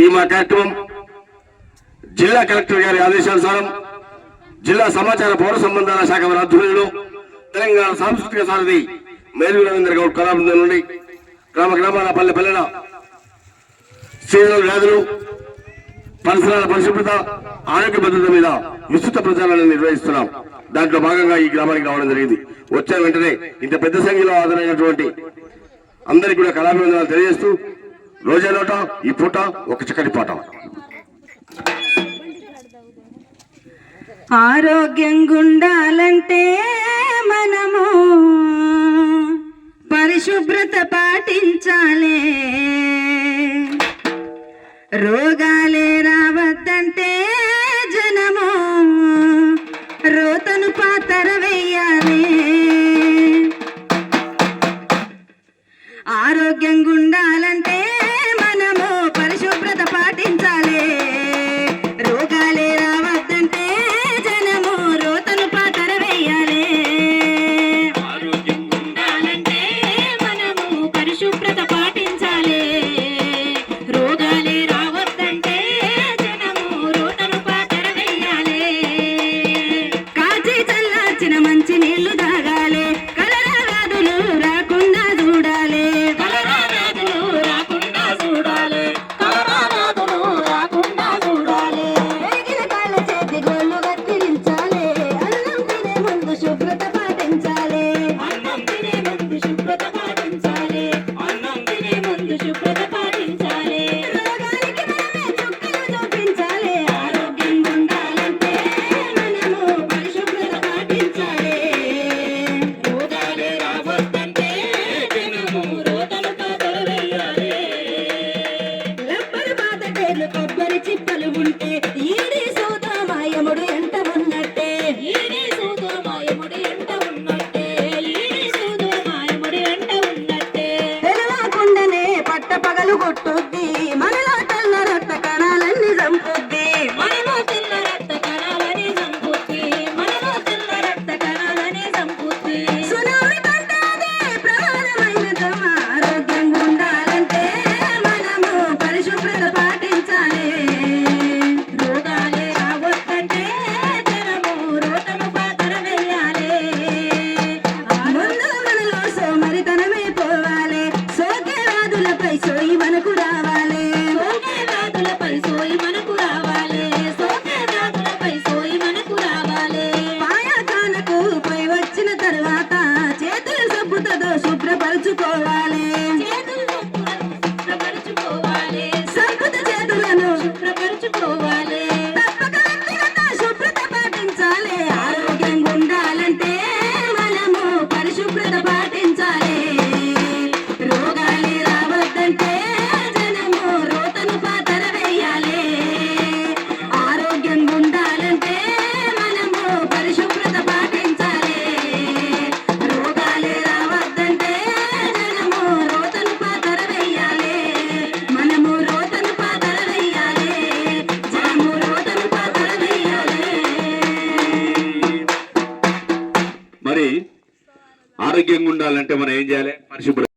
ఈ మా కార్యక్రమం జిల్లా కలెక్టర్ గారి ఆదేశానుసారం జిల్లా సమాచార పౌర సంబంధాల శాఖ వారి ఆధ్వర్యంలో తెలంగాణ సాంస్కృతిక సారథి మేలు రవీంద్ర గౌడ్ కళాబృందం నుండి గ్రామ గ్రామాల పల్లె పల్లెల సీజనల్ వ్యాధులు పరిసరాల పరిశుభ్రత ఆరోగ్య భద్రత మీద విస్తృత ప్రచారాన్ని నిర్వహిస్తున్నాం. దాంట్లో భాగంగా ఈ గ్రామానికి రావడం జరిగింది. వచ్చిన వెంటనే ఇంత పెద్ద సంఖ్యలో ఆదరైనటువంటి అందరికీ కూడా కళాభివందనాలు తెలియజేస్తూ రోజా నోట ఈ పూట ఒక చక్కటి పాట. ఆరోగ్యంగా ఉండాలంటే మనము పరిశుభ్రత పాటించాలి. రోగాలే రావద్దంటే జనము రోతను పాతర వెయ్యాలి. నీళ్ళు తాగాలి కలరాదులు రాకుండా చూడాలి. కలరా రాకుండా చూడాలి రాకుండా చూడాలి. పెరిగిన కాళ్ళ చేతి గోళ్ళు కత్తిరించాలి అన్నం తినే ముందు శుభ్రత పాటించాలి. రబ్బరు కొబ్బరి చిప్పలు ఉంటే ఈడి సూత మాయముడు ఉన్నట్టే? ఈడి సూత మాయముడు ఎంత ఉన్నట్టే? ఈడి సూత మాయముడు ఎంత ఉన్నట్టే? తెలవకుండానే పట్ట పగలు కొట్టుద్ది మనలో వ్యాధులపై సోయి ఆరోగ్యంగా ఉండాలంటే మనం ఏం చేయాలి? పరిశుభ్ర